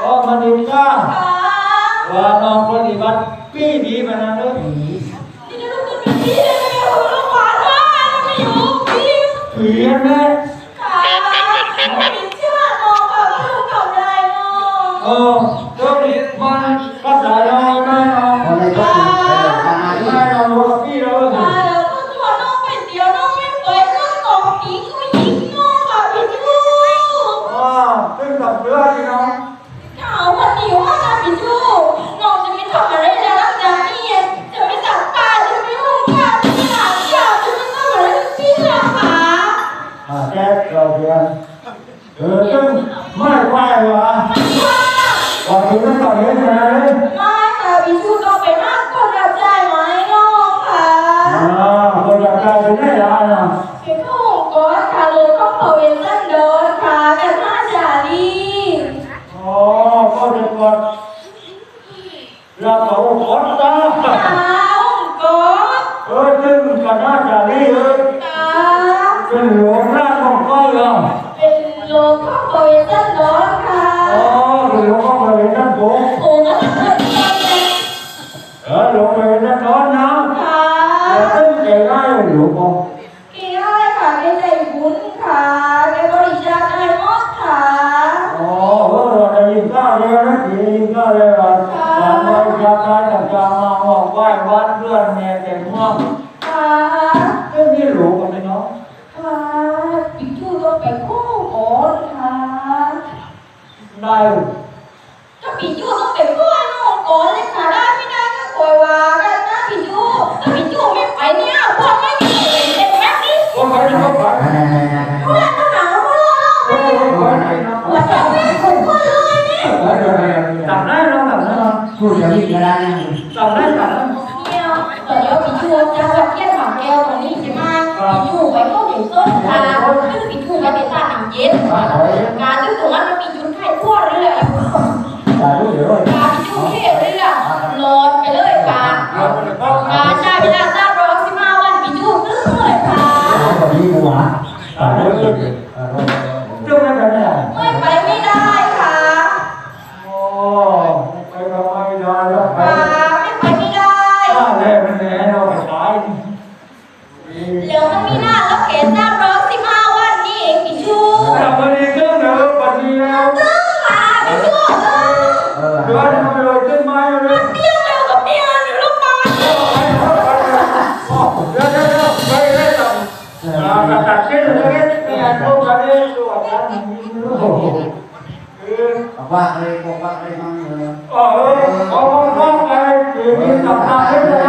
ก็มาดีจ้าค่ะว่าน้องปฏิบัติปีดีมานะเด้อนี่จะต้องเป็นพี่เลยเนี่ยโรงพยาบาลว่าไม่อยู่พี่ผีแม่ค่ะพี่เชื่อน้องค่ะว่าลูกทำได้น้องเออเจ้านี่มันก็ได้น้องแม่น้องคนในก็ถึงเออประมาณนี้แม่น้องรู้กับพี่แล้วค่ะเดี๋ยวก็ตัวน้องเป็นเดียวน้องไม่เคยน้องตอกหิงก็ยิงน้องค่ะ ไม่ทำอะไรแล้วหลังจากนี้จะไม่สักปลาจะไม่หุ่นข้าวจะไม่หาข้าวจะไม่ทำอะไรทั้งสิ้นหรอกค่ะอ่าแจ๊เราเพียนเออซึ่งไม่ไหววะก่อน เหรอเป็นโลกข้าวพอเวนตันโดนค่ะอ๋อเป็นหลวงพ่อไปนั่นผมโอ้งั้นเกิดอะไรเนี่ยเออหลวงไปนั่นนอนนะค่ะแต่ซึ่งใจง่ายหลวงพ่อกี่ได้ค่ะแกใจบุญค่ะแกบริจาคได้หมดค่ะอ๋อเออเราได้ยินข้าวเลยนะได้ยินข้าวเลยว่าการบริจาคการต่างๆมาบอกไหว้วัดเพื่อนแม่แต่เมืองค่ะเรื่องนี้หลวงกันไหมเนาะค่ะ ได้ถ้าพี่จูต้องเป็นพ่อน้องก่อนเลยค่ะได้ไม่ได้ก็ปล่อยว่ากันนะพี่จูถ้าพี่จูไม่ไปเนี่ยพ่อไม่มีเป็นเป็นแบบนี้ว่าใครจะเข้าไปเพื่อนก็หนาวพ่อเออเออเออหัวใจแม่ของพ่อเลยนี่จำได้เราจำได้เราพูดอย่างนี้ก็ได้นะจำได้จำได้เนี่ยเดี๋ยวพี่จูจะวัดแก้วหมากแก้วตรงนี้ใช่ไหมพี่จูไปเข้าถึงต้นทา คนนี้กู ตัดเส้นเลยเนี่ยพวกเขาเนี่ยตรวจนะบอกว่าเลยบอกว่าเลยมั้งเลยอ๋อเขาโขาอะไรคือมีสัมภาระ